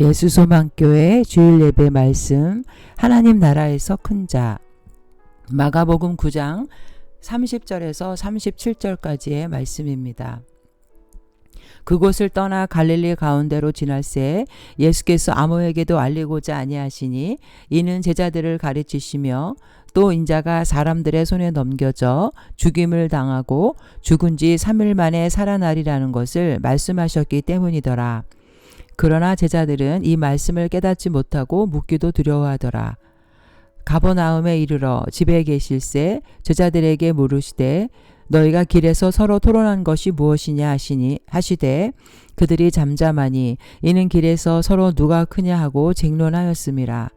예수소망교회 주일 예배 말씀 하나님 나라에서 큰 자 마가복음 9장 30절에서 37절까지의 말씀입니다. 그곳을 떠나 갈릴리 가운데로 지날새 예수께서 아무에게도 알리고자 아니하시니 이는 제자들을 가르치시며 또 인자가 사람들의 손에 넘겨져 죽임을 당하고 죽은 지 3일 만에 살아나리라는 것을 말씀하셨기 때문이더라. 그러나 제자들은 이 말씀을 깨닫지 못하고 묻기도 두려워하더라. 가버나움에 이르러 집에 계실새 제자들에게 물으시되 너희가 길에서 서로 토론한 것이 무엇이냐 하시니 하시되 그들이 잠잠하니 이는 길에서 서로 누가 크냐 하고 쟁론하였음이라.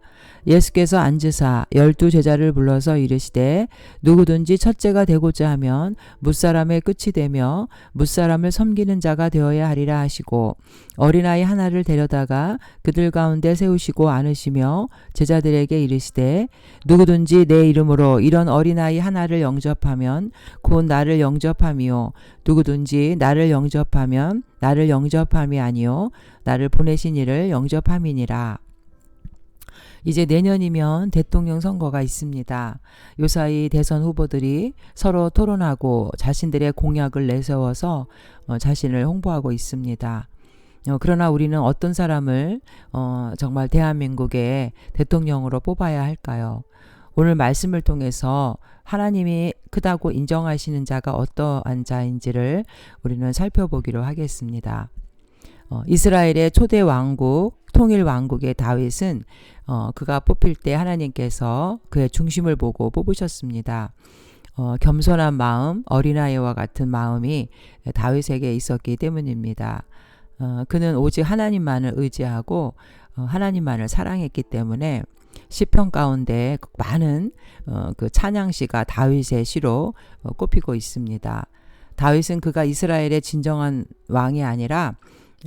예수께서 앉으사 열두 제자를 불러서 이르시되 누구든지 첫째가 되고자 하면 무사람의 끝이 되며 무사람을 섬기는 자가 되어야 하리라 하시고 어린아이 하나를 데려다가 그들 가운데 세우시고 안으시며 제자들에게 이르시되 누구든지 내 이름으로 이런 어린아이 하나를 영접하면 곧 나를 영접함이요 누구든지 나를 영접하면 나를 영접함이 아니요 나를 보내신 이를 영접함이니라. 이제 내년이면 대통령 선거가 있습니다. 요사이 대선 후보들이 서로 토론하고 자신들의 공약을 내세워서 어, 자신을 홍보하고 있습니다. 어, 그러나 우리는 어떤 사람을 어, 정말 대한민국의 대통령으로 뽑아야 할까요? 오늘 말씀을 통해서 하나님이 크다고 인정하시는 자가 어떠한 자인지를 우리는 살펴보기로 하겠습니다. 어, 이스라엘의 초대 왕국 통일 왕국의 다윗은 어, 그가 뽑힐 때 하나님께서 그의 중심을 보고 뽑으셨습니다. 어, 겸손한 마음, 어린아이와 같은 마음이 다윗에게 있었기 때문입니다. 어, 그는 오직 하나님만을 의지하고 어, 하나님만을 사랑했기 때문에 시편 가운데 많은 어, 그 찬양시가 다윗의 시로 어, 꼽히고 있습니다. 다윗은 그가 이스라엘의 진정한 왕이 아니라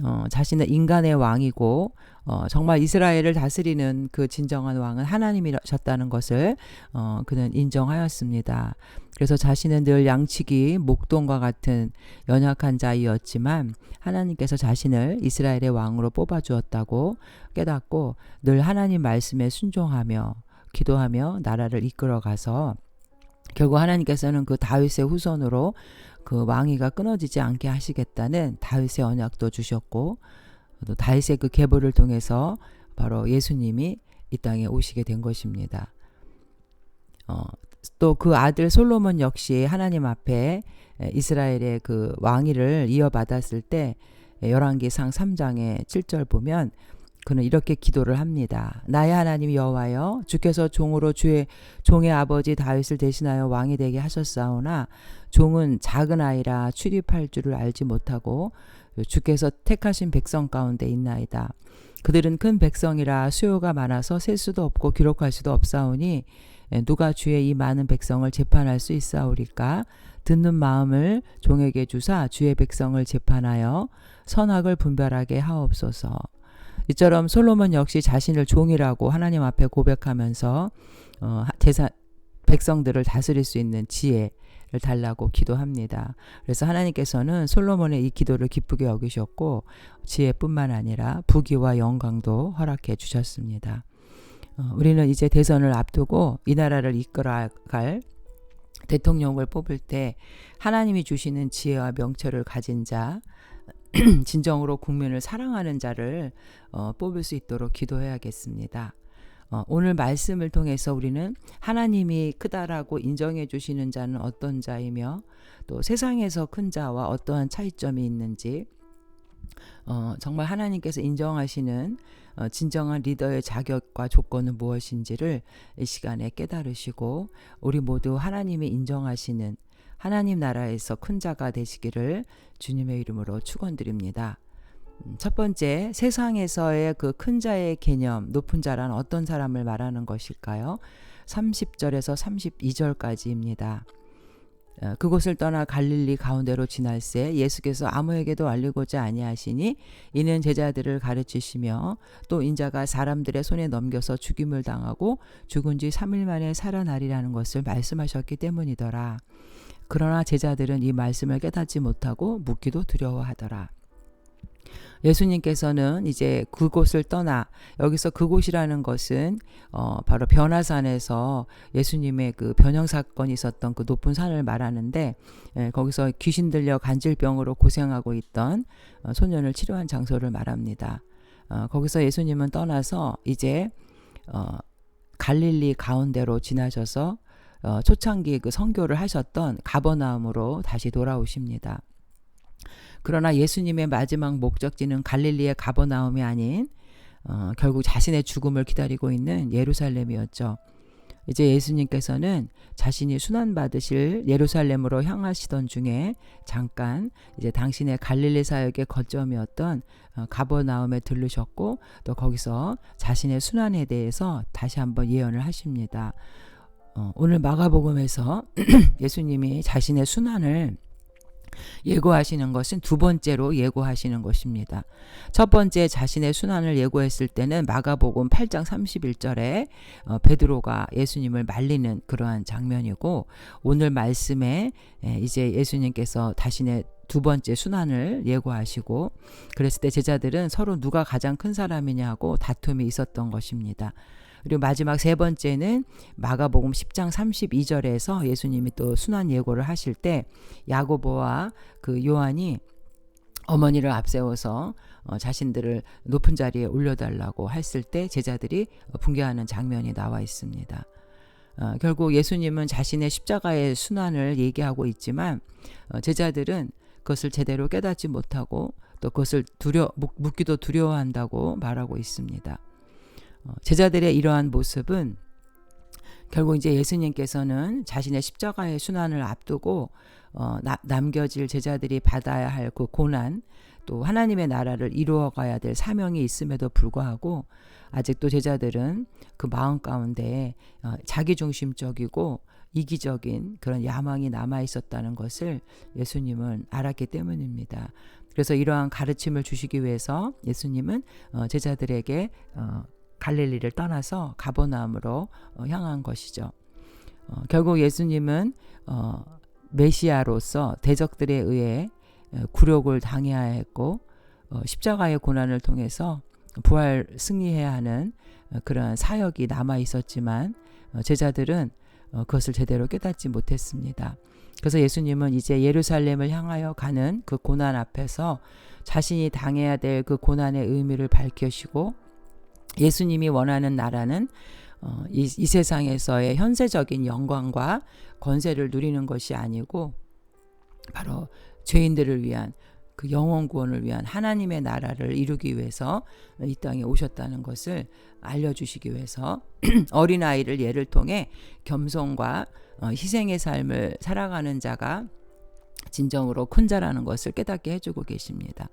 어, 자신은 인간의 왕이고 어, 정말 이스라엘을 다스리는 그 진정한 왕은 하나님이셨다는 것을 어, 그는 인정하였습니다. 그래서 자신은 늘 양치기, 목동과 같은 연약한 자이었지만 하나님께서 자신을 이스라엘의 왕으로 뽑아 주었다고 깨닫고 늘 하나님 말씀에 순종하며 기도하며 나라를 이끌어가서 결국 하나님께서는 그 다윗의 후손으로 그 왕위가 끊어지지 않게 하시겠다는 다윗의 언약도 주셨고 또 다윗의 그 계보를 통해서 바로 예수님이 이 땅에 오시게 된 것입니다. 어, 또 그 아들 솔로몬 역시 하나님 앞에 이스라엘의 그 왕위를 이어받았을 때 열왕기상 3장의 7절 보면 그는 이렇게 기도를 합니다. 나의 하나님 여호와여 주께서 종으로 주의 종의 아버지 다윗을 대신하여 왕이 되게 하셨사오나 종은 작은 아이라 출입할 줄을 알지 못하고 주께서 택하신 백성 가운데 있나이다. 그들은 큰 백성이라 수요가 많아서 셀 수도 없고 기록할 수도 없사오니 누가 주의 이 많은 백성을 재판할 수 있사오리까? 듣는 마음을 종에게 주사 주의 백성을 재판하여 선악을 분별하게 하옵소서. 이처럼 솔로몬 역시 자신을 종이라고 하나님 앞에 고백하면서 어, 제사 백성들을 다스릴 수 있는 지혜를 달라고 기도합니다. 그래서 하나님께서는 솔로몬의 이 기도를 기쁘게 여기셨고 지혜뿐만 아니라 부귀와 영광도 허락해 주셨습니다. 어, 우리는 이제 대선을 앞두고 이 나라를 이끌어갈 대통령을 뽑을 때 하나님이 주시는 지혜와 명철을 가진 자, 진정으로 국민을 사랑하는 자를 어, 뽑을 수 있도록 기도해야겠습니다. 어, 오늘 말씀을 통해서 우리는 하나님이 크다라고 인정해 주시는 자는 어떤 자이며 또 세상에서 큰 자와 어떠한 차이점이 있는지 어, 정말 하나님께서 인정하시는 어, 진정한 리더의 자격과 조건은 무엇인지를 이 시간에 깨달으시고 우리 모두 하나님이 인정하시는 하나님 나라에서 큰 자가 되시기를 주님의 이름으로 축원드립니다. 음, 첫 번째, 세상에서의 그 큰 자의 개념, 높은 자란 어떤 사람을 말하는 것일까요? 30절에서 32절까지입니다. 어, 그곳을 떠나 갈릴리 가운데로 지날새 예수께서 아무에게도 알리고자 아니하시니 이는 제자들을 가르치시며 또 인자가 사람들의 손에 넘겨서 죽임을 당하고 죽은 지 3일 만에 살아나리라는 것을 말씀하셨기 때문이더라. 그러나 제자들은 이 말씀을 깨닫지 못하고 묻기도 두려워하더라. 예수님께서는 이제 그곳을 떠나 여기서 그곳이라는 것은 어 바로 변화산에서 예수님의 그 변형 사건이 있었던 그 높은 산을 말하는데 예, 거기서 귀신 들려 간질병으로 고생하고 있던 어, 소년을 치료한 장소를 말합니다. 어 거기서 예수님은 떠나서 이제 어 갈릴리 가운데로 지나셔서 어 초창기 그 선교를 하셨던 가버나움으로 다시 돌아오십니다. 그러나 예수님의 마지막 목적지는 갈릴리의 가버나움이 아닌 어, 결국 자신의 죽음을 기다리고 있는 예루살렘이었죠. 이제 예수님께서는 자신이 순환 받으실 예루살렘으로 향하시던 중에 잠깐 이제 당신의 갈릴리 사역의 거점이었던 어, 가버나움에 들르셨고 또 거기서 자신의 순환에 대해서 다시 한번 예언을 하십니다. 어, 오늘 마가복음에서 예수님이 자신의 순환을 예고하시는 것은 두 번째로 예고하시는 것입니다. 첫 번째 자신의 순환을 예고했을 때는 마가복음 8장 31절에 어, 베드로가 예수님을 말리는 그러한 장면이고 오늘 말씀에 예, 이제 예수님께서 자신의 두 번째 순환을 예고하시고 그랬을 때 제자들은 서로 누가 가장 큰 사람이냐고 다툼이 있었던 것입니다. 그리고 마지막 세 번째는 마가복음 10장 32절에서 예수님이 또 순환 예고를 하실 때 야고보와 그 요한이 어머니를 앞세워서 어, 자신들을 높은 자리에 올려달라고 했을 때 제자들이 붕괴하는 장면이 나와 있습니다. 어, 결국 예수님은 자신의 십자가의 순환을 얘기하고 있지만 어, 제자들은 그것을 제대로 깨닫지 못하고 또 그것을 두려 묻기도 두려워한다고 말하고 있습니다. 어, 제자들의 이러한 모습은 결국 이제 예수님께서는 자신의 십자가의 순환을 앞두고 어, 나, 남겨질 제자들이 받아야 할 그 고난 또 하나님의 나라를 이루어 가야 될 사명이 있음에도 불구하고 아직도 제자들은 그 마음 가운데 어, 자기중심적이고 이기적인 그런 야망이 남아 있었다는 것을 예수님은 알았기 때문입니다. 그래서 이러한 가르침을 주시기 위해서 예수님은 어, 제자들에게 어, 갈릴리를 떠나서 가버나움으로 어, 향한 것이죠. 어, 결국 예수님은 어, 메시아로서 대적들에 의해 어, 굴욕을 당해야 했고 어, 십자가의 고난을 통해서 부활 승리해야 하는 어, 그런 사역이 남아 있었지만 제자들은 그것을 제대로 깨닫지 못했습니다. 그래서 예수님은 이제 예루살렘을 향하여 가는 그 고난 앞에서 자신이 당해야 될 그 고난의 의미를 밝히시고 예수님이 원하는 나라는 어, 이, 이 세상에서의 현세적인 영광과 권세를 누리는 것이 아니고 바로 죄인들을 위한 그 영원 구원을 위한 하나님의 나라를 이루기 위해서 이 땅에 오셨다는 것을 알려주시기 위해서 어린아이를 예를 통해 겸손과 어, 희생의 삶을 살아가는 자가 진정으로 큰 자라는 것을 깨닫게 해주고 계십니다.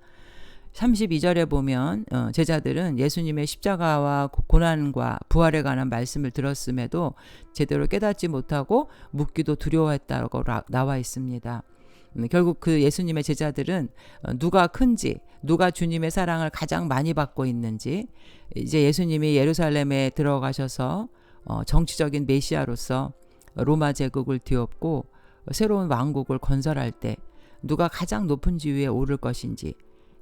32절에 보면 어, 제자들은 예수님의 십자가와 고난과 부활에 관한 말씀을 들었음에도 제대로 깨닫지 못하고 묻기도 두려워했다고 나와 있습니다. 음, 결국 그 예수님의 제자들은 어, 누가 큰지, 누가 주님의 사랑을 가장 많이 받고 있는지, 이제 예수님이 예루살렘에 들어가셔서 어, 정치적인 메시아로서 로마 제국을 뒤엎고 새로운 왕국을 건설할 때 누가 가장 높은 지위에 오를 것인지,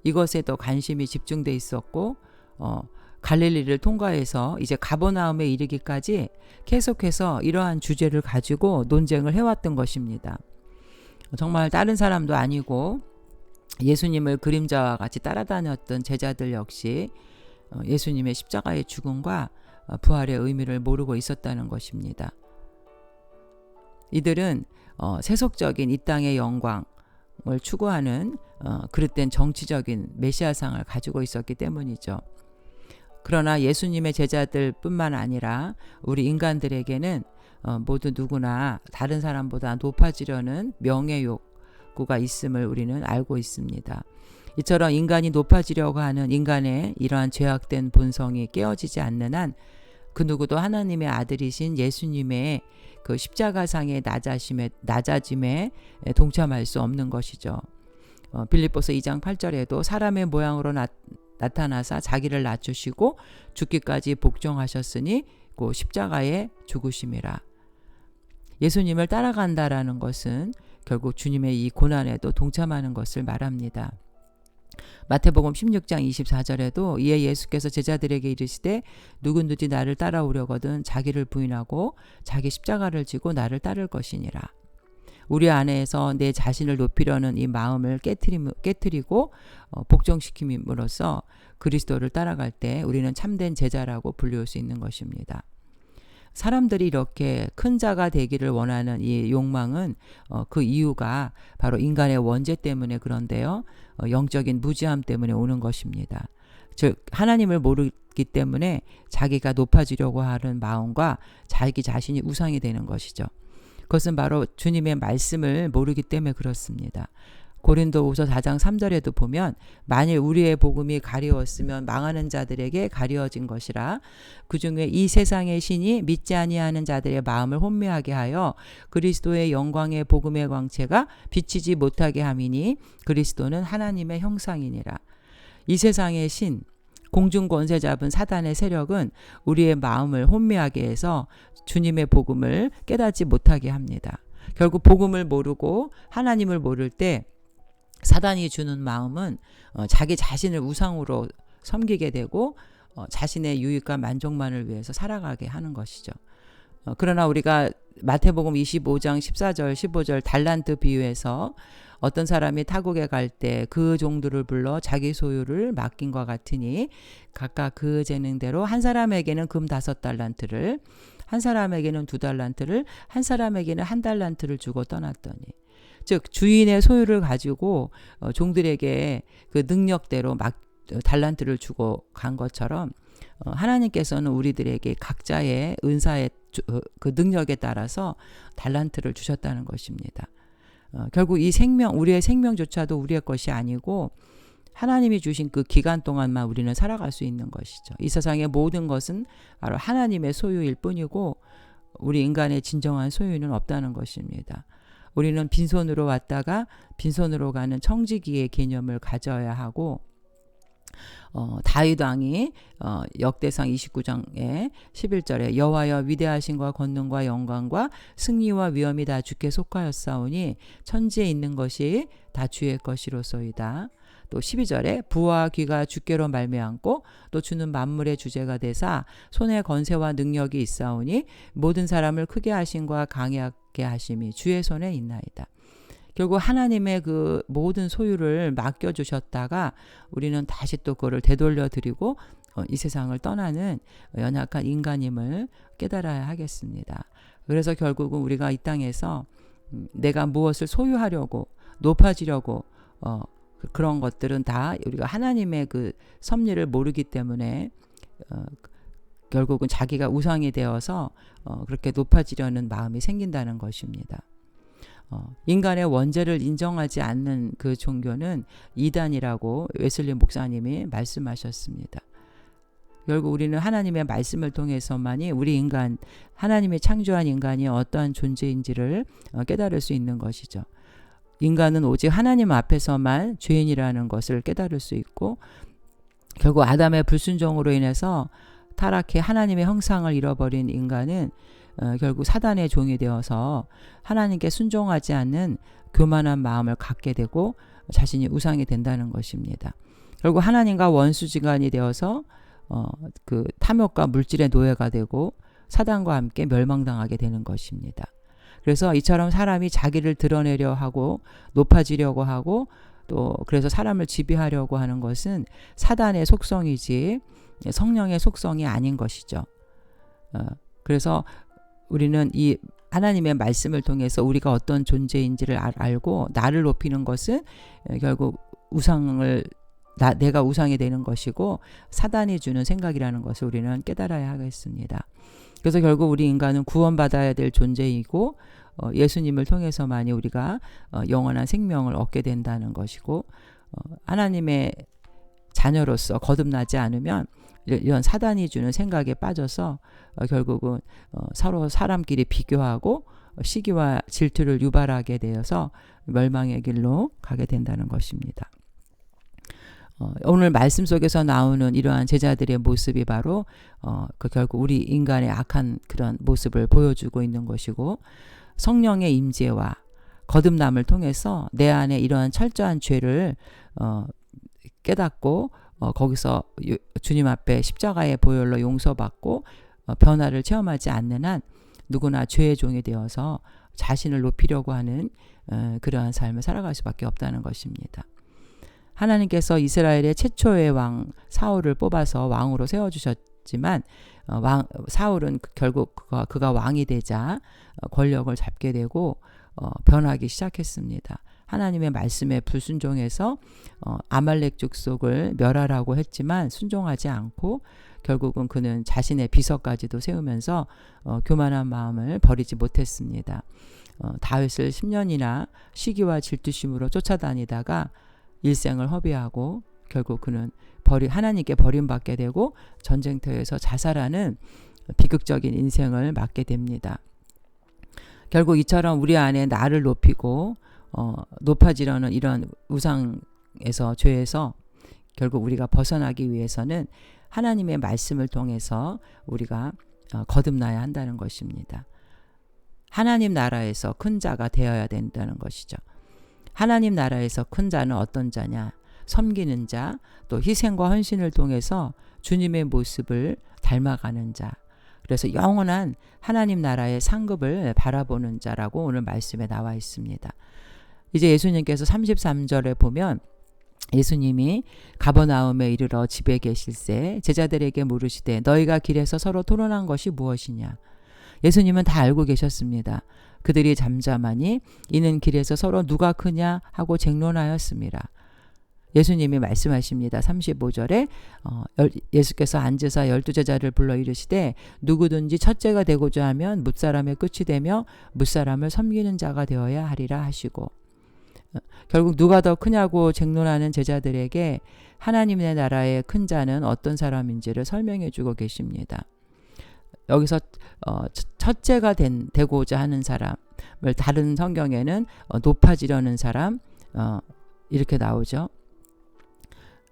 이것에 더 관심이 집중돼 있었고 어, 갈릴리를 통과해서 이제 가버나움에 이르기까지 계속해서 이러한 주제를 가지고 논쟁을 해왔던 것입니다. 정말 다른 사람도 아니고 예수님을 그림자와 같이 따라다녔던 제자들 역시 어, 예수님의 십자가의 죽음과 어, 부활의 의미를 모르고 있었다는 것입니다. 이들은 어, 세속적인 이 땅의 영광, 을 추구하는 어, 그릇된 정치적인 메시아상을 가지고 있었기 때문이죠. 그러나 예수님의 제자들뿐만 아니라 우리 인간들에게는 어, 모두 누구나 다른 사람보다 높아지려는 명예 욕구가 있음을 우리는 알고 있습니다. 이처럼 인간이 높아지려고 하는 인간의 이러한 죄악된 본성이 깨어지지 않는 한 그 누구도 하나님의 아들이신 예수님의 그 십자가상의 낮아짐에, 낮아짐에 동참할 수 없는 것이죠. 어, 빌립보서 2장 8절에도 사람의 모양으로 나, 나타나사 자기를 낮추시고 죽기까지 복종하셨으니 그 십자가에 죽으심이라. 예수님을 따라간다라는 것은 결국 주님의 이 고난에도 동참하는 것을 말합니다. 마태복음 16장 24절에도 이에 예수께서 제자들에게 이르시되 누구든지 나를 따라오려거든 자기를 부인하고 자기 십자가를 지고 나를 따를 것이니라. 우리 안에서 내 자신을 높이려는 이 마음을 깨트리고 어, 복종시킴으로써 그리스도를 따라갈 때 우리는 참된 제자라고 불릴 수 있는 것입니다. 사람들이 이렇게 큰 자가 되기를 원하는 이 욕망은 어, 그 이유가 바로 인간의 원죄 때문에 그런데요. 어, 영적인 무지함 때문에 오는 것입니다. 즉 하나님을 모르기 때문에 자기가 높아지려고 하는 마음과 자기 자신이 우상이 되는 것이죠. 그것은 바로 주님의 말씀을 모르기 때문에 그렇습니다. 고린도후서 4장 3절에도 보면 만일 우리의 복음이 가리웠으면 망하는 자들에게 가리워진 것이라 그 중에 이 세상의 신이 믿지 아니하는 자들의 마음을 혼미하게 하여 그리스도의 영광의 복음의 광채가 비치지 못하게 함이니 그리스도는 하나님의 형상이니라 이 세상의 신 공중 권세 잡은 사단의 세력은 우리의 마음을 혼미하게 해서 주님의 복음을 깨닫지 못하게 합니다. 결국 복음을 모르고 하나님을 모를 때 사단이 주는 마음은 어, 자기 자신을 우상으로 섬기게 되고 어, 자신의 유익과 만족만을 위해서 살아가게 하는 것이죠. 어, 그러나 우리가 마태복음 25장 14절 15절 달란트 비유에서 어떤 사람이 타국에 갈 때 그 종들을 불러 자기 소유를 맡긴 것 같으니 각각 그 재능대로 한 사람에게는 금 다섯 달란트를 한 사람에게는 두 달란트를 한 사람에게는 한 달란트를 주고 떠났더니 즉 주인의 소유를 가지고 어, 종들에게 그 능력대로 막 어, 달란트를 주고 간 것처럼 어, 하나님께서는 우리들에게 각자의 은사의 주, 어, 그 능력에 따라서 달란트를 주셨다는 것입니다. 어, 결국 이 생명, 우리의 생명조차도 우리의 것이 아니고 하나님이 주신 그 기간 동안만 우리는 살아갈 수 있는 것이죠. 이 세상의 모든 것은 바로 하나님의 소유일 뿐이고 우리 인간의 진정한 소유는 없다는 것입니다. 우리는 빈손으로 왔다가 빈손으로 가는 청지기의 개념을 가져야 하고 어, 다윗 왕이 어, 역대상 29장에 11절에 여호와여 위대하신과 권능과 영광과 승리와 위엄이 다 주께 속하였사오니 천지에 있는 것이 다 주의 것이로소이다. 또 12절에 부와 귀가 주께로 말미암고 또 주는 만물의 주제가 되사 손에 건세와 능력이 있사오니 모든 사람을 크게 하신과 강하게 하심이 주의 손에 있나이다. 결국 하나님의 그 모든 소유를 맡겨 주셨다가 우리는 다시 또 그거를 되돌려 드리고 어, 이 세상을 떠나는 연약한 인간임을 깨달아야 하겠습니다. 그래서 결국은 우리가 이 땅에서 음, 내가 무엇을 소유하려고 높아지려고 어, 그, 그런 것들은 다 우리가 하나님의 그 섭리를 모르기 때문에 어, 결국은 자기가 우상이 되어서 어, 그렇게 높아지려는 마음이 생긴다는 것입니다. 어, 인간의 원죄를 인정하지 않는 그 종교는 이단이라고 웨슬리 목사님이 말씀하셨습니다. 결국 우리는 하나님의 말씀을 통해서만이 우리 인간, 하나님이 창조한 인간이 어떠한 존재인지를 어, 깨달을 수 있는 것이죠. 인간은 오직 하나님 앞에서만 죄인이라는 것을 깨달을 수 있고 결국 아담의 불순종으로 인해서 타락해 하나님의 형상을 잃어버린 인간은 어, 결국 사단의 종이 되어서 하나님께 순종하지 않는 교만한 마음을 갖게 되고 자신이 우상이 된다는 것입니다. 결국 하나님과 원수지간이 되어서 어, 그 탐욕과 물질의 노예가 되고 사단과 함께 멸망당하게 되는 것입니다. 그래서 이처럼 사람이 자기를 드러내려 하고 높아지려고 하고 또 그래서 사람을 지배하려고 하는 것은 사단의 속성이지 성령의 속성이 아닌 것이죠. 어, 그래서 우리는 이 하나님의 말씀을 통해서 우리가 어떤 존재인지를 알, 고 나를 높이는 것은 결국 우상을 나, 내가 우상이 되는 것이고 사단이 주는 생각이라는 것을 우리는 깨달아야 하겠습니다. 그래서 결국 우리 인간은 구원받아야 될 존재이고 어, 예수님을 통해서만이 우리가 어, 영원한 생명을 얻게 된다는 것이고 어, 하나님의 자녀로서 거듭나지 않으면 이런 사단이 주는 생각에 빠져서 어, 결국은 어, 서로 사람끼리 비교하고 시기와 질투를 유발하게 되어서 멸망의 길로 가게 된다는 것입니다. 어, 오늘 말씀 속에서 나오는 이러한 제자들의 모습이 바로 어, 그 결국 우리 인간의 악한 그런 모습을 보여주고 있는 것이고 성령의 임재와 거듭남을 통해서 내 안에 이러한 철저한 죄를 어, 깨닫고 어, 거기서 유, 주님 앞에 십자가의 보혈로 용서받고 어, 변화를 체험하지 않는 한 누구나 죄의 종이 되어서 자신을 높이려고 하는 어, 그러한 삶을 살아갈 수밖에 없다는 것입니다. 하나님께서 이스라엘의 최초의 왕 사울을 뽑아서 왕으로 세워주셨지만 어, 왕 사울은 그 결국 그가, 그가 왕이 되자 어, 권력을 잡게 되고 어, 변하기 시작했습니다. 하나님의 말씀에 불순종해서 어, 아말렉 족속을 멸하라고 했지만 순종하지 않고 결국은 그는 자신의 비서까지도 세우면서 어, 교만한 마음을 버리지 못했습니다. 어, 다윗을 10년이나 시기와 질투심으로 쫓아다니다가 일생을 허비하고 결국 그는 버리 하나님께 버림받게 되고 전쟁터에서 자살하는 비극적인 인생을 맞게 됩니다. 결국 이처럼 우리 안에 나를 높이고 어, 높아지려는 이런 우상에서 죄에서 결국 우리가 벗어나기 위해서는 하나님의 말씀을 통해서 우리가 어, 거듭나야 한다는 것입니다. 하나님 나라에서 큰 자가 되어야 된다는 것이죠. 하나님 나라에서 큰 자는 어떤 자냐? 섬기는 자, 또 희생과 헌신을 통해서 주님의 모습을 닮아가는 자. 그래서 영원한 하나님 나라의 상급을 바라보는 자라고 오늘 말씀에 나와 있습니다. 이제 예수님께서 33절에 보면 예수님이 가버나움에 이르러 집에 계실새 제자들에게 물으시되 너희가 길에서 서로 토론한 것이 무엇이냐 예수님은 다 알고 계셨습니다. 그들이 잠잠하니 이는 길에서 서로 누가 크냐 하고 쟁론하였습니다. 예수님이 말씀하십니다. 35절에 어, 예수께서 앉으사 열두 제자를 불러 이르시되 누구든지 첫째가 되고자 하면 뭇사람의 끝이 되며 뭇사람을 섬기는 자가 되어야 하리라 하시고 결국 누가 더 크냐고 쟁론하는 제자들에게 하나님의 나라의 큰 자는 어떤 사람인지를 설명해 주고 계십니다. 여기서 어, 첫째가 된, 되고자 하는 사람을 다른 성경에는 어, 높아지려는 사람 어, 이렇게 나오죠.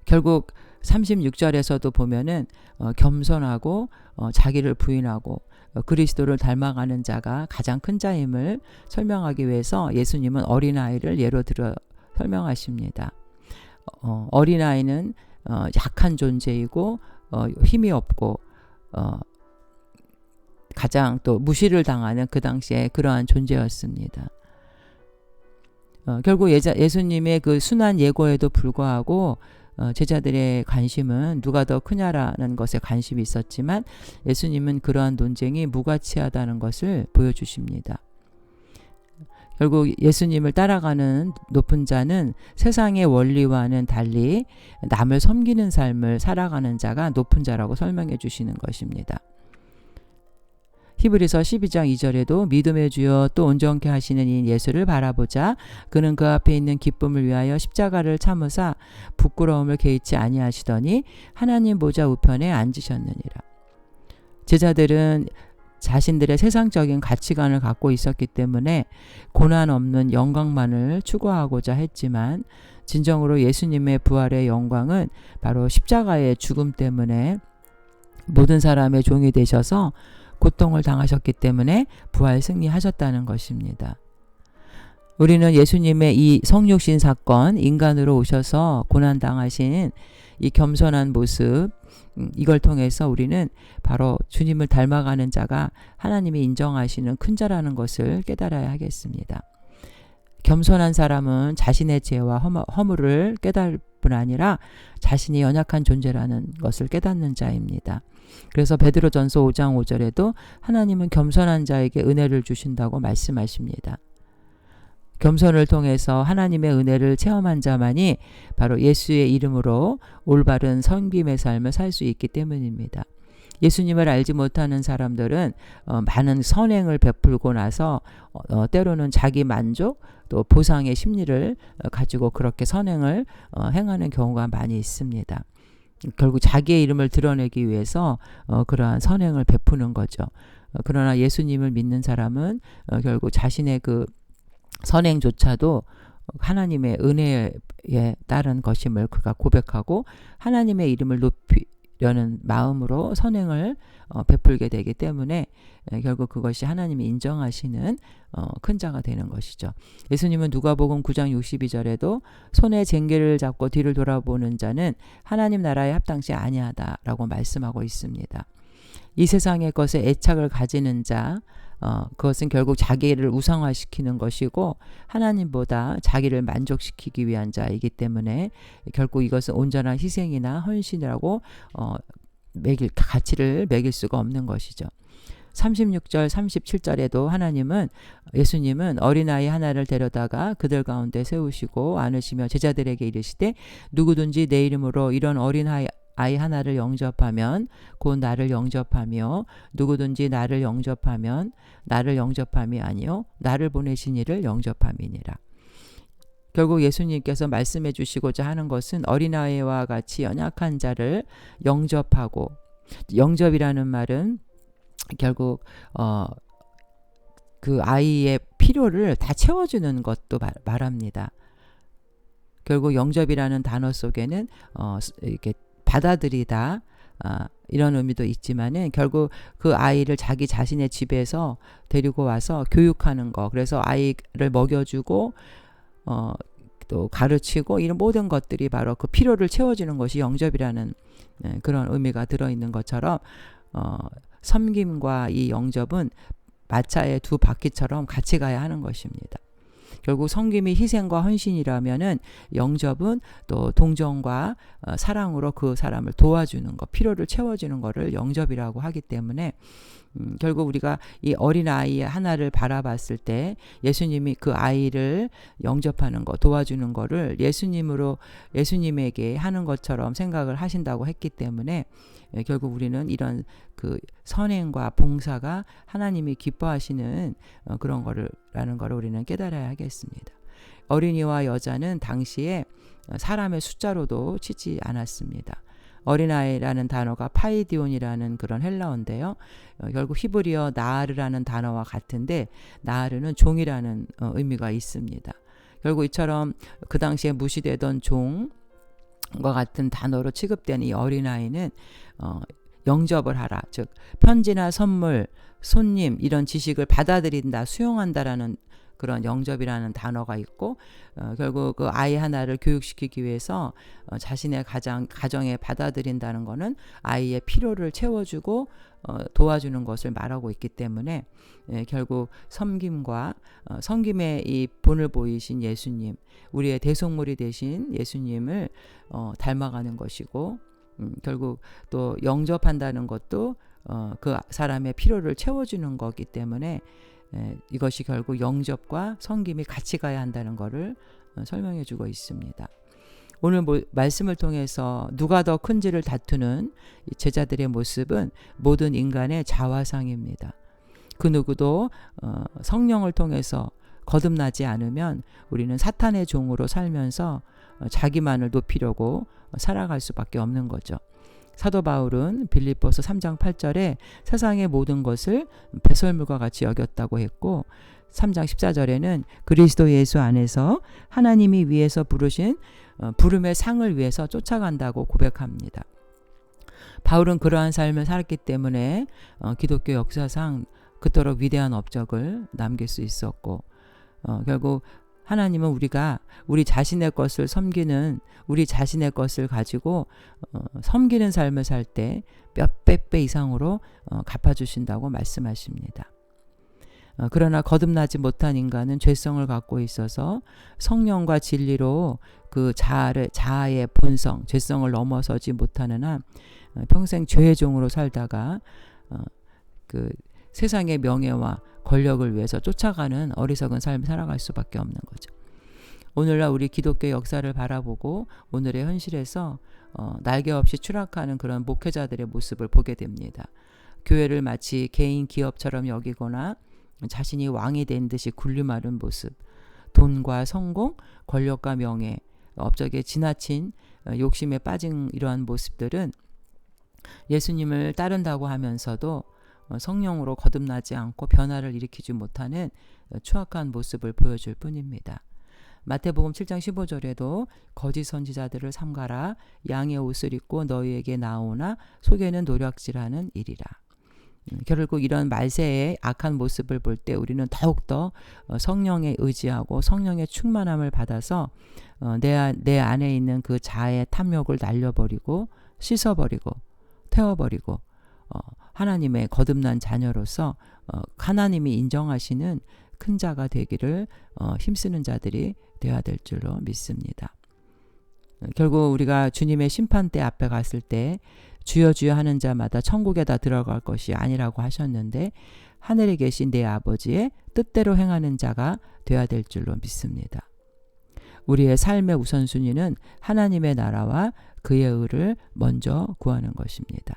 결국 36절에서도 보면은 어, 겸손하고 어, 자기를 부인하고 어, 그리스도를 닮아가는 자가 가장 큰 자임을 설명하기 위해서 예수님은 어린아이를 예로 들어 설명하십니다. 어, 어린아이는 어, 약한 존재이고 어, 힘이 없고 어, 가장 또 무시를 당하는 그 당시에 그러한 존재였습니다. 어, 결국 예자, 예수님의 그 순한 예고에도 불구하고 어, 제자들의 관심은 누가 더 크냐라는 것에 관심이 있었지만 예수님은 그러한 논쟁이 무가치하다는 것을 보여주십니다. 결국 예수님을 따라가는 높은 자는 세상의 원리와는 달리 남을 섬기는 삶을 살아가는 자가 높은 자라고 설명해 주시는 것입니다. 히브리서 12장 2절에도 믿음의 주여 또 온전케 하시는 이 예수를 바라보자 그는 그 앞에 있는 기쁨을 위하여 십자가를 참으사 부끄러움을 개의치 아니하시더니 하나님 보좌 우편에 앉으셨느니라. 제자들은 자신들의 세상적인 가치관을 갖고 있었기 때문에 고난 없는 영광만을 추구하고자 했지만 진정으로 예수님의 부활의 영광은 바로 십자가의 죽음 때문에 모든 사람의 종이 되셔서 고통을 당하셨기 때문에 부활 승리하셨다는 것입니다. 우리는 예수님의 이 성육신 사건, 인간으로 오셔서 고난당하신 이 겸손한 모습, 음, 이걸 통해서 우리는 바로 주님을 닮아가는 자가 하나님이 인정하시는 큰 자라는 것을 깨달아야 하겠습니다. 겸손한 사람은 자신의 죄와 허물을 깨달을 뿐 아니라 자신이 연약한 존재라는 것을 깨닫는 자입니다. 그래서 베드로전서 5장 5절에도 하나님은 겸손한 자에게 은혜를 주신다고 말씀하십니다. 겸손을 통해서 하나님의 은혜를 체험한 자만이 바로 예수의 이름으로 올바른 섬김의 삶을 살 수 있기 때문입니다. 예수님을 알지 못하는 사람들은 어, 많은 선행을 베풀고 나서 어, 어 때로는 자기 만족 또 보상의 심리를 어, 가지고 그렇게 선행을 어, 행하는 경우가 많이 있습니다. 결국 자기의 이름을 드러내기 위해서 어, 그러한 선행을 베푸는 거죠. 어, 그러나 예수님을 믿는 사람은 어, 결국 자신의 그 선행조차도 하나님의 은혜에 따른 것임을 그가 고백하고 하나님의 이름을 높이 려는 마음으로 선행을 어, 베풀게 되기 때문에 에, 결국 그것이 하나님이 인정하시는 어, 큰 자가 되는 것이죠. 예수님은 누가복음 9장 62절에도 손에 쟁기를 잡고 뒤를 돌아보는 자는 하나님 나라에 합당치 아니하다라고 말씀하고 있습니다. 이 세상의 것에 애착을 가지는 자, 어, 그것은 결국 자기를 우상화시키는 것이고 하나님보다 자기를 만족시키기 위한 자이기 때문에 결국 이것은 온전한 희생이나 헌신이라고 어, 매길 가치를 매길 수가 없는 것이죠. 36절, 37절에도 하나님은 예수님은 어린아이 하나를 데려다가 그들 가운데 세우시고 안으시며 제자들에게 이르시되 누구든지 내 이름으로 이런 어린아이 아이 하나를 영접하면 곧 나를 영접하며 누구든지 나를 영접하면 나를 영접함이 아니요 나를 보내신 이를 영접함이니라. 결국 예수님께서 말씀해 주시고자 하는 것은 어린아이와 같이 연약한 자를 영접하고 영접이라는 말은 결국 어, 그 아이의 필요를 다 채워주는 것도 말, 합니다 결국 영접이라는 단어 속에는 어, 이렇게 받아들이다 아, 이런 의미도 있지만은 결국 그 아이를 자기 자신의 집에서 데리고 와서 교육하는 거 그래서 아이를 먹여주고 어, 또 가르치고 이런 모든 것들이 바로 그 필요를 채워주는 것이 영접이라는 네, 그런 의미가 들어있는 것처럼 어, 섬김과 이 영접은 마차의 두 바퀴처럼 같이 가야 하는 것입니다. 결국 성김이 희생과 헌신이라면은 영접은 또 동정과 어, 사랑으로 그 사람을 도와주는 것, 필요를 채워주는 것을 영접이라고 하기 때문에 음, 결국 우리가 이 어린 아이 하나를 바라봤을 때 예수님이 그 아이를 영접하는 거, 도와주는 거를 예수님으로 예수님에게 하는 것처럼 생각을 하신다고 했기 때문에 예, 결국 우리는 이런 그 선행과 봉사가 하나님이 기뻐하시는 어, 그런 거를 우리는 깨달아야 하겠습니다. 어린이와 여자는 당시에 사람의 숫자로도 치지 않았습니다. 어린아이라는 단어가 파이디온이라는 그런 헬라어인데요. 어, 결국 히브리어 나르라는 단어와 같은데 나르는 종이라는 어, 의미가 있습니다. 결국 이처럼 그 당시에 무시되던 종 과 같은 단어로 취급된 이 어린아이는 어, 영접을 하라. 즉 편지나 선물, 손님 이런 지식을 받아들인다, 수용한다라는 그런 영접이라는 단어가 있고 어, 결국 그 아이 하나를 교육시키기 위해서 어, 자신의 가장 가정에 받아들인다는 것은 아이의 필요를 채워주고 어, 도와주는 것을 말하고 있기 때문에 예, 결국 섬김과 어, 섬김의 이 본을 보이신 예수님, 우리의 대속물이 되신 예수님을 어, 닮아가는 것이고 음, 결국 또 영접한다는 것도 어, 그 사람의 필요를 채워주는 거기 때문에 에, 이것이 결국 영접과 성김이 같이 가야 한다는 것을 어, 설명해 주고 있습니다. 오늘 뭐, 말씀을 통해서 누가 더 큰지를 다투는 제자들의 모습은 모든 인간의 자화상입니다. 그 누구도 어, 성령을 통해서 거듭나지 않으면 우리는 사탄의 종으로 살면서 어, 자기만을 높이려고 살아갈 수밖에 없는 거죠. 사도 바울은 빌립보서 3장 8절에 세상의 모든 것을 배설물과 같이 여겼다고 했고 3장 14절에는 그리스도 예수 안에서 하나님이 위에서 부르신 어, 부름의 상을 위해서 쫓아간다고 고백합니다. 바울은 그러한 삶을 살았기 때문에 어, 기독교 역사상 그토록 위대한 업적을 남길 수 있었고 어, 결국 하나님은 우리가 우리 자신의 것을 섬기는 우리 자신의 것을 가지고 어, 섬기는 삶을 살 때 몇백 배 이상으로 어, 갚아주신다고 말씀하십니다. 어, 그러나 거듭나지 못한 인간은 죄성을 갖고 있어서 성령과 진리로 그 자아를 자아의 본성, 죄성을 넘어서지 못하는 한 어, 평생 죄의 종으로 살다가 어, 그 세상의 명예와 권력을 위해서 쫓아가는 어리석은 삶을 살아갈 수밖에 없는 거죠. 오늘날 우리 기독교 역사를 바라보고 오늘의 현실에서 어, 날개 없이 추락하는 그런 목회자들의 모습을 보게 됩니다. 교회를 마치 개인 기업처럼 여기거나 자신이 왕이 된 듯이 굴림하는 모습, 돈과 성공, 권력과 명예, 업적에 지나친 어, 욕심에 빠진 이러한 모습들은 예수님을 따른다고 하면서도 어, 성령으로 거듭나지 않고 변화를 일으키지 못하는 어, 추악한 모습을 보여줄 뿐입니다. 마태복음 7장 15절에도 거짓 선지자들을 삼가라 양의 옷을 입고 너희에게 나오나 속에는 노략질하는 일이라. 음, 결국 이런 말세의 악한 모습을 볼 때 우리는 더욱더 어, 성령에 의지하고 성령의 충만함을 받아서 어, 내, 안에 있는 그 자의 탐욕을 날려버리고 씻어버리고 태워버리고 어, 하나님의 거듭난 자녀로서 어, 하나님이 인정하시는 큰 자가 되기를 어, 힘쓰는 자들이 되어야 될 줄로 믿습니다. 어, 결국 우리가 주님의 심판대 앞에 갔을 때 주여 주여 하는 자마다 천국에 다 들어갈 것이 아니라고 하셨는데 하늘에 계신 내 아버지의 뜻대로 행하는 자가 되어야 될 줄로 믿습니다. 우리의 삶의 우선순위는 하나님의 나라와 그의 의를 먼저 구하는 것입니다.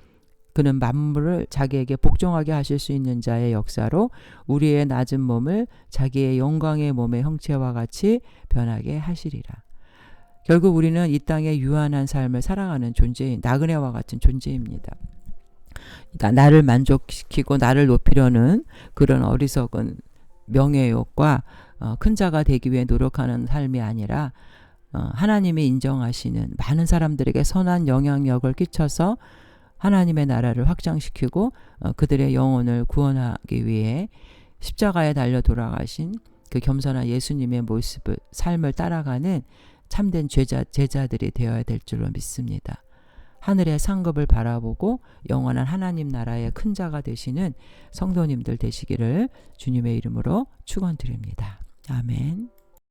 그는 만물을 자기에게 복종하게 하실 수 있는 자의 역사로 우리의 낮은 몸을 자기의 영광의 몸의 형체와 같이 변하게 하시리라. 결국 우리는 이 땅의 유한한 삶을 살아가는 존재인 나그네와 같은 존재입니다. 나- 나를 만족시키고 나를 높이려는 그런 어리석은 명예욕과 어, 큰 자가 되기 위해 노력하는 삶이 아니라 어, 하나님이 인정하시는 많은 사람들에게 선한 영향력을 끼쳐서 하나님의 나라를 확장시키고 어, 그들의 영혼을 구원하기 위해 십자가에 달려 돌아가신 그 겸손한 예수님의 모습을 삶을 따라가는 참된 제자 제자들이 되어야 될 줄로 믿습니다. 하늘의 상급을 바라보고 영원한 하나님 나라의 큰 자가 되시는 성도님들 되시기를 주님의 이름으로 축원드립니다. 아멘.